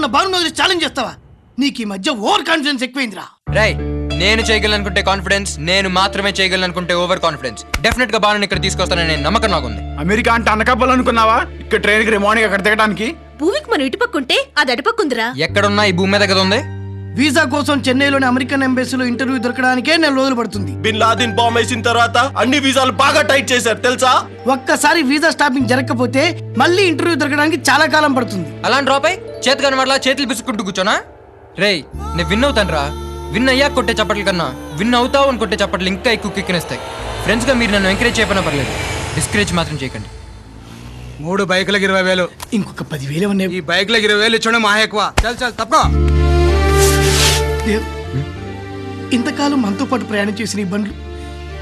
ఉన్న బాను వదిలి ఛాలెంజ్ చేస్తావా? నీకు ఈ మధ్య ఓవర్ కాన్ఫిడెన్స్ ఎక్కువైందిరా. రై నేను చేయగలను అనుకుంటే కాన్ఫిడెన్స్ నేను మాత్రమే చేయగలను అనుకుంటే ఓవర్ కాన్ఫిడెన్స్ డెఫినెట్గా బాను ఇక్కడ తీసుకొస్తానని నేను నమ్మకం నాకుంది. అమెరికా అంటే అనకాపాలనుకున్నావా ఇక్కడ ట్రైన్కి మార్నింగ్ అక్కడ దిగడానికి? భూమికి మనం ఇటుపక్కుంటే అది అటుపక్కుందిరా. ఎక్కడున్నా ఈ భూమి మీద కదా ఉంది? వీసా కోసం చెన్నైలోని అమెరికన్ ఎంబసీలో ఇంటర్వ్యూ దొరకడానికే నెల రోజులు పడుతుంది. బిన్ లాదిన్ బాంబ్ వేసిన తర్వాత అన్ని వీసాలు బాగా టైట్ చేశారు తెలుసా? ఒక్కసారి వీసా స్టాపింగ్ జరగకపోతే మళ్ళీ ఇంటర్వ్యూ దొరకడానికి చాలా కాలం పడుతుంది. అలాంటి డ్రాప్ అయి చేతి కని వల్ల చేతులు పిసుకుంటూ కూర్చోనా? రేయ్ నేను విన్ అవుతాను రా విన్ అయ్యాక కొట్టే చప్పట్ల కన్నా విన్ అవుతావు అని కొట్టే చప్పట్లు ఇంకా ఎక్కువ కిక్కినిస్తాయి ఫ్రెండ్స్గా మీరు నన్ను ఎంకరేజ్ చేయకపోయినా పర్లేదు. డిస్కరేజ్ మాత్రం చేయకండి. మూడు బైకులకు ఇరవై వేలు. ఇంకొక పదివేలు ఉన్నాయి ఈ బైకులకు ఇరవై వేలు ఇచ్చడం మహా ఎక్కువ. చల్ చల్ తప్ప దేవ్ ఇంతకాలం మనతో పాటు ప్రయాణం చేసిన ఈ బండ్లు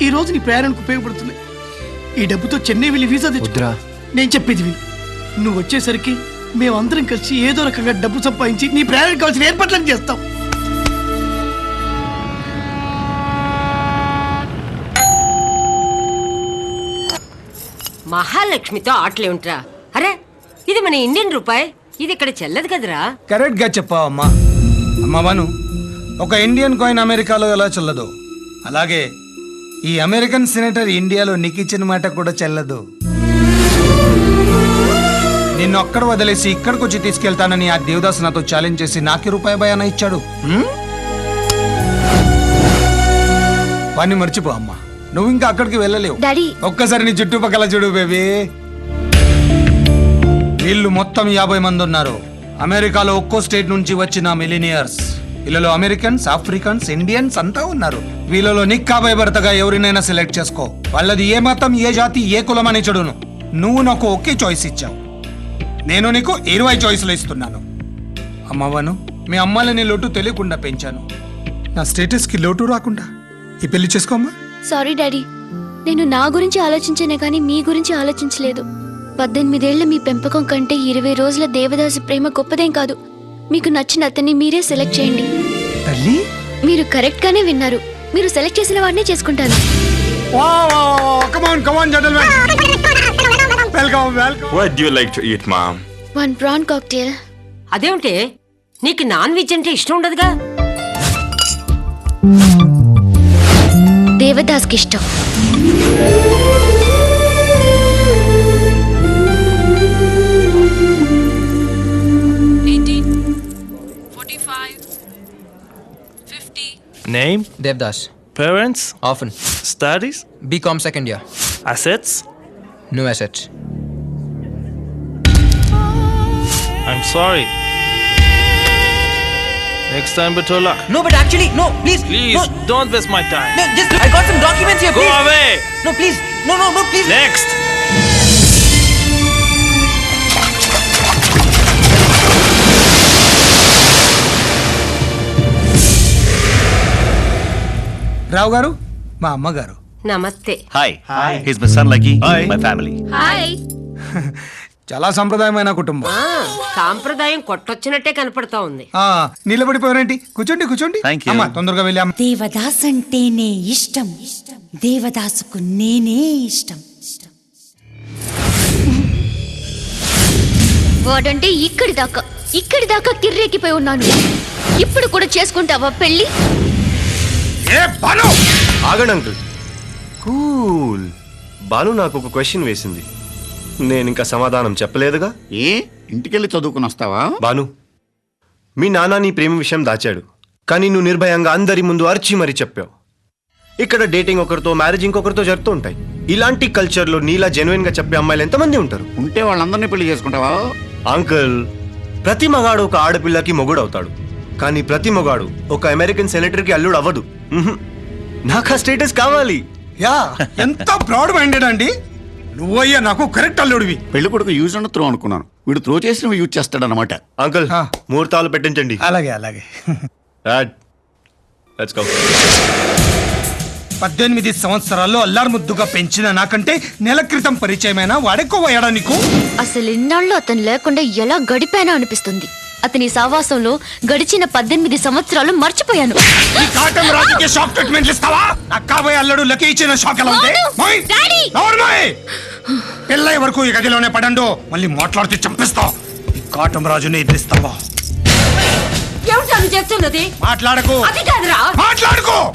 ఈ రోజు నీ ప్రయాణానికి ఉపయోగపడుతున్నాయి. ఈ డబ్బుతో చెన్నై వెళ్ళి వీసా తెచ్చు వద్దురా. నేను చెప్పేది విను. నువ్వు వచ్చేసరికి మేమందరం కలిసి ఏదో రకంగా డబ్బు సంపాదించి నీ ప్రయాణానికి కావాల్సిన ఏర్పాట్లను చేస్తాం. మహాలక్ష్మితో ఆటలేమిట్రా అరే ఇది మన ఇండియన్ రూపాయి. ఇది ఇక్కడ చెల్లదు కదరా. కరెక్ట్గా చెప్పావు అమ్మా అమ్మా మను ఒక ఇండియన్ కాయిన్ అమెరికాలో ఎలా చెల్లదు? అలాగే ఈ అమెరికన్ సెనేటర్ ఇండియాలో నీకు ఇచ్చిన మాట కూడా చెల్లదు. నిన్ను ఒక్కడ వదిలేసి ఇక్కడికి వచ్చి తీసుకెళ్తానని ఆ దేవదాస్ నాతో ఛాలెంజ్ చేసి నాకి రూపాయి భయాన ఇచ్చాడు? వాణ్ణి మర్చిపో అమ్మా. నువ్వు ఇంకా అక్కడికి వెళ్ళలేవు. ఒక్కసారి నీ చుట్టుపక్కల చూడు బేబీ. వీళ్ళు మొత్తం యాభై మంది ఉన్నారు. అమెరికాలో ఒక్కో స్టేట్ నుంచి వచ్చిన మిలినియర్స్. వీళ్ళలో అమెరికన్స్ ఆఫ్రికన్స్ ఇండియన్స్ అంతా ఉన్నారు. వీళ్ళలో నిక్కా భయభర్తగా ఎవరినైనా సెలెక్ట్ చేసుకో. వాళ్ళది ఏ మతం ఏ జాతి ఏ కులం అని చెడును. నువ్వు నాకు ఒకే చాయిస్ ఇచ్చావు. నేను నీకు ఇరవై చాయిస్లు ఇస్తున్నాను. అమ్మవను మీ అమ్మాలని లోటు తెలియకుండా పెంచాను. నా స్టేటస్కి లోటు రాకుండా. ఈ పెళ్ళి చేసుకోమ్మా సారీ డాడీ నేను నా గురించి ఆలోచించానే కానీ మీ గురించి ఆలోచించలేదు. పద్దెనిమిదేళ్ళ మీ పెంపకం కంటే ఇరవై రోజుల దేవదాసు ప్రేమ గొప్పదేం కాదు. మీకు నచ్చిన అతన్ని మీరే సెలెక్ట్ చేయండి. తల్లి? మీరు కరెక్ట్ గానే విన్నారు. మీరు సెలెక్ట్ చేసిన వాడినే చేసుకుంటాను. Come on come on gentlemen welcome welcome What do you like to eat, mom? One prawn cocktail అదేమిటి? నీకు నాన్ వెజ్ అంటే ఇష్టం ఉండదుగా? దేవదాస్కి ఇష్టం. Name? Devdas. Parents? Often. Studies? BCom second year. Assets? No assets. I'm sorry. Next time, better luck. No, but actually, no, please. Please, no. don't waste my time. No, just, I got some documents here. Go away. No, please. No, no, no, please. Next. రావు గారు మా అమ్మగారు నమస్తే. Hi. He's my son Lucky. Hi. My family. Hi చాలా సంప్రదాయమైన కుటుంబం ఆ, సాంప్రదాయం కొట్టొచ్చినట్టే కనపడతా ఉంది ఆ నిలబడిపోయారేంటి కూర్చోండి కూర్చోండి. అమ్మా తొందరగా వెళ్ళి దేవదాస్ అంటేనే ఇష్టం దేవదాసుకు నేనే ఇష్టం వాడంటే ఇక్కడి దాకా ఇక్కడి దాకా కిర్రెక్కిపోయి ఉన్నాను ఇప్పుడు కూడా చేసుకుంటావా పెళ్ళి ఏ బాను ఆగండి అంకుల్. కూల్. బాను నాకు ఒక క్వశ్చన్ వేసింది. నేను ఇంకా సమాధానం చెప్పలేదుగా? ఏ? ఇంటికెళ్ళి చదువుకుని వస్తావా? బాను మీ నాన్న నీ ప్రేమ విషయం దాచాడు. కానీ నువ్వు నిర్భయంగా అందరి ముందు అరిచి మరీ చెప్పావు. ఇక్కడ డేటింగ్ ఒకరితో మ్యారేజ్ ఇంకొకరితో జరుగుతూ ఉంటాయి. ఇలాంటి కల్చర్లో నీలా జెన్యున్గా చెప్పే అమ్మాయిలు ఎంతమంది ఉంటారు? ఉంటే వాళ్ళందరినీ పెళ్ళి చేసుకుంటావా? అంకుల్ ప్రతి మగాడు ఒక ఆడపిల్లకి మొగుడు అవుతాడు కానీ ప్రతి మగాడు ఒక అమెరికన్ సెనేటర్కి అల్లుడు అవ్వదు. నాకు ఆ స్టేటస్ కావాలి. యా ఎంత ప్రౌడ్ మైండెడ్ అండి. నువ్వయ్యా నాకు కరెక్ట్ అల్లుడివి. పెళ్ళి కొడుకు యూజ్ అండ్ త్రో అనుకున్నాను. వీడు త్రో చేసిన యూజ్ చేస్తాడనమాట అంకుల్ ఆ. ముహూర్తాలు పెట్టించండి. అలాగే అలాగే. లెట్స్ గో పద్దెనిమిది సంవత్సరాల్లో అల్లారు ముద్దుగా పెంచిన నాకంటే నెల క్రితం పరిచయమైన వాడెక్కువయ్యాడా నీకు? అసలు ఇన్నాళ్ళు అతను లేకుండా ఎలా గడిపానో అనిపిస్తుంది. అతని సావాసంలో గడిచిన పద్దెనిమిది సంవత్సరాలు మర్చిపోయాను. ఈ కాటం రాజుకి షాక్ ఇస్తావా? కాబోయే అల్లుడు లకి ఇచ్చిన షాక్ ఎలా ఉంది? అవును. మోయ్. డాడీ. నోరు మోయ్. పెళ్ళయ్యే వరకు ఈ గదిలోనే పడండు మళ్ళీ మాట్లాడితే చంపిస్తా. ఈ కాటమరాజుని ఎదిరిస్తావా? చేస్తున్నది? మాట్లాడకు. అది కాదురా. మాట్లాడుకో!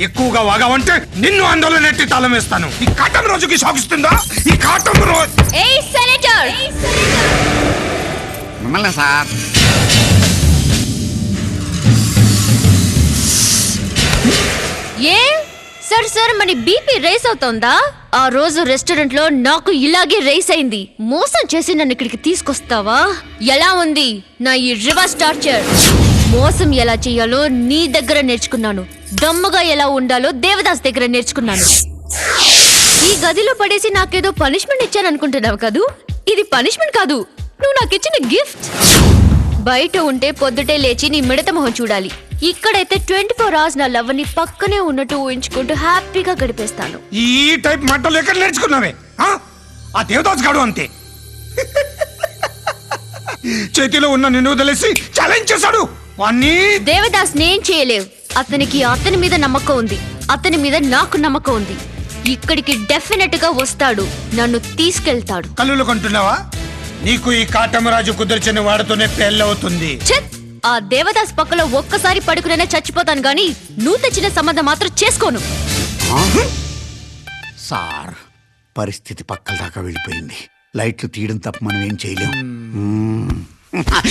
ఎక్కువగా వాగావంటే నిన్ను ఆందోళన ఎట్టి తాళం వేస్తాను. ఈ కాటం రోజుకి సాగిస్తుందా ఈ కాటం రోజు ఏయ్ సెనేటర్ మిమ్మల్ని సార్. ఏ? సార్ సార్ మన బీపీ రైస్ అవుతోందా? ఆ రోజు రెస్టారెంట్లో నాకు ఇలాగే రైస్ అయింది. మోసం చేసి నన్ను ఇక్కడికి తీసుకొస్తావా? ఎలా ఉంది? నా ఈ రివర్స్ టార్చర్. మోసం ఎలా చేయాలో నీ దగ్గర నేర్చుకున్నాను. దమ్ముగా ఎలా ఉండాలో దేవదాస్ దగ్గర నేర్చుకున్నాను. ఈ గదిలో పడేసి నాకేదో పనిష్మెంట్ ఇచ్చాను అనుకుంటున్నావు కదూ? ఇది పనిష్మెంట్ కాదు. నువ్వు నాకు ఇచ్చిన గిఫ్ట్. బయట ఉంటే పొద్దుటే లేచి నీ మిడత మొహం చూడాలి. ఇక్కడైతే ట్వంటీ ఫోర్ అవర్స్ నా లవ్ని పక్కనే ఉన్నట్టు ఊహించుకుంటూ హ్యాపీగా గడిపేస్తాను. ఈ టైప్ మంటలు ఎక్కడ నేర్చుకున్నావే? ఆ? దేవదాస్ గాడు అంతే. చేతిలో ఉన్న నిన్ను వదిలేసి ఛాలెంజ్ చేశాడు. వాణ్ణి. దేవదాస్ నేం చేయలేవు. అతనికి అతని మీద నమ్మకం ఉంది. అతని మీద నాకు నమ్మకం ఉంది. ఇక్కడికి డెఫినెట్గా వస్తాడు. నన్ను తీసుకెళ్తాడు. కల్లులు కొంటున్నావా? నీకు ఈ కాటమరాజు కుదిర్చిన వాడితోనే పెళ్ళవుతుంది! ఆ దేవదాస్ పక్కలో ఒక్కసారి పడుకునే చచ్చిపోతాను గాని నువ్వు తెచ్చిన సంబంధం మాత్రం చేసుకోను. సార్ పరిస్థితి పక్కల దాకా వెళ్ళిపోయింది. లైట్లు తీయడం తప్ప మనం ఏం చేయలేం.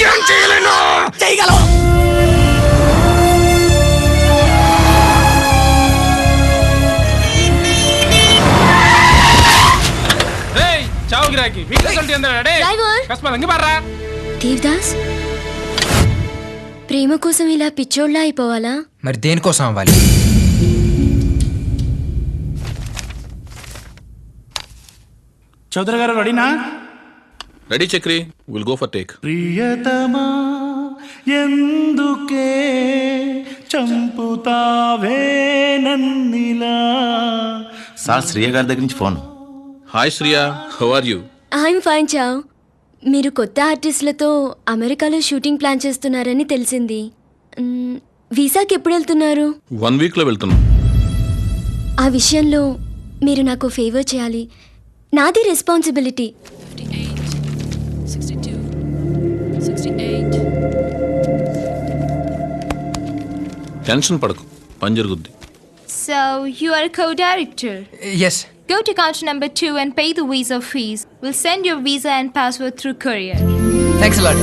ఏం చేయలేను! చేయగలం చావు గిరాకి డ్రైవర్! దేవదాస్? ప్రేమ కోసం ఇలా పిచ్చోళ్ళ అయిపోవాలా? మరి దేనికోసం అవ్వాలి? చౌదరి గారు రెడీనా? Ready Chakri. Will go for take ప్రియతమా ఎందుకే చంపుతావే నన్నిలా? సార్ శ్రీయ గారి దగ్గర నుంచి phone. Hi Shriya how are you I'm fine చావ్ మీరు కొత్త ఆర్టిస్టులతో అమెరికాలో షూటింగ్ ప్లాన్ చేస్తున్నారని తెలిసింది. మ్, వీసాకి ఎప్పుడు వెళ్తున్నారు? వన్ వీక్లో వెళ్తున్నాం. ఆ విషయంలో మీరు నాకు ఫేవర్ చేయాలి. నాది రెస్పాన్సిబిలిటీ టెన్షన్ పడకు. పని జరుగుద్ది. So, you are a co-director. Yes Go to counter number two and pay the visa fees. We'll send your visa and password through courier. Thanks lot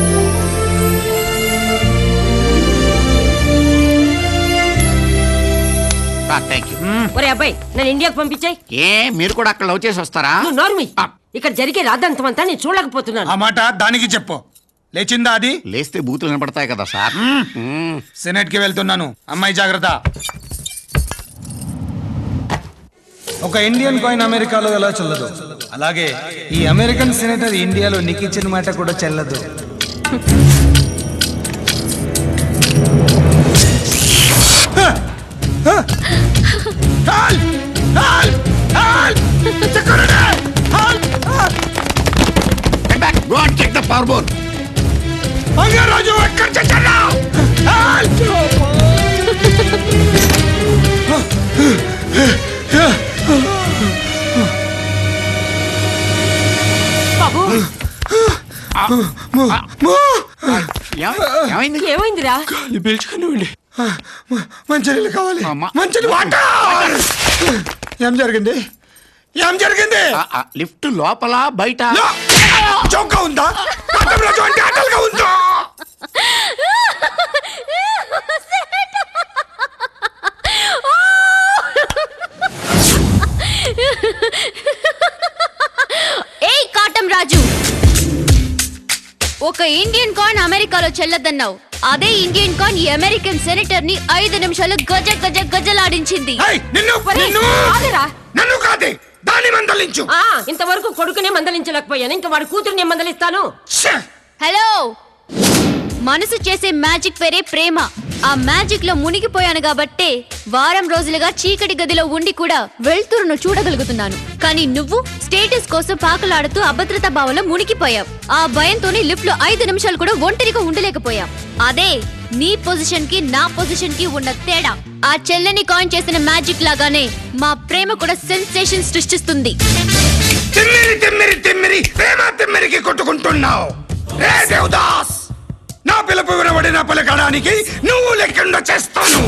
thank you ఒరే అబ్బాయి నన్ను ఇండియాకు పంపించాయి? ఏ మీరు కూడా అక్కడ లవ్ చేసి వస్తారా? నువ్వు నోర్మి. ఇక్కడ జరిగే రాద్దంతమంతా నేను చూడలేకపోతున్నాను. ఆ మాట దానికి చెప్పు. లేచిందా అది? లేస్తే బూతులు వినపడతాయి కదా సార్. మ్మ్. సెనెట్కి వెళ్తున్నాను. అమ్మాయి జాగ్రత్త. ఒక ఇండియన్ కాయిన్ అమెరికాలో ఎలా చెల్లదు? అలాగే. ఈ అమెరికన్ సెనేటర్ ఇండియాలో నీకు ఇచ్చిన మాట కూడా చెల్లదు. ఎక్కడ చచ్చాడు బాబు. ఏమై- ఏమైంది? ఏమైందిరా? మంచినీళ్ళు కావాలి. అమ్మా. మంచిని వాటర్! ఏం జరిగింది? ఏం జరిగింది? లిఫ్ట్ లోపల బయట. చౌక ఉందా? ఆటలుగా ఉందా? ఒక ఇండియన్ కాయిన్ అమెరికాలో చెల్లదన్నావు అదే ఇండియన్ కాయిన్ ఈ అమెరికన్ సెనేటర్ని ఐదు నిమిషాలు గజ గజ గజలాడించింది. ఏయ్, నిన్ను ఒరే, నిన్ను! ఆగరా. నన్ను కాదే దాన్ని మందలించు! ఆ, ఇంతవరకు కొడుకునే మందలించలేకపోయాను. ఇంకా వాడి కూతురుని మందలిస్తాను! హలో! మనసు చేసే మ్యాజిక్ వేరే ప్రేమ. ఆ మ్యాజిక్లో మునిగిపోయాను కాబట్టే వారం రోజులుగా చీకటి గదిలో ఉండి కూడా వెళ్తురును చూడగలుగుతున్నాను. కానీ నువ్వు స్టేటస్ కోసం పాకలాడుతూ అభద్రతా భావంలో మునిగిపోయావు. ఆ భయంతోనే లిఫ్ట్లో ఐదు నిమిషాలు కూడా ఒంటరిగా ఉండలేకపోయావు. అదే నీ పొజిషన్కి నా పొజిషన్కి ఉన్న తేడా. ఆ చెల్లెని కాయిన్ చేసిన మ్యాజిక్ లాగానే మా ప్రేమ కూడా సెన్సేషన్ సృష్టిస్తుంది. తిమ్మిరి తిమ్మిరి తిమ్మిరి ప్రేమ తిమ్మిరికి కొట్టుకుంటున్నావు. రే దేవదాస్! పిలుపు వినబడిన పలకడానికి నువ్వు లెక్కండ చేస్తాను.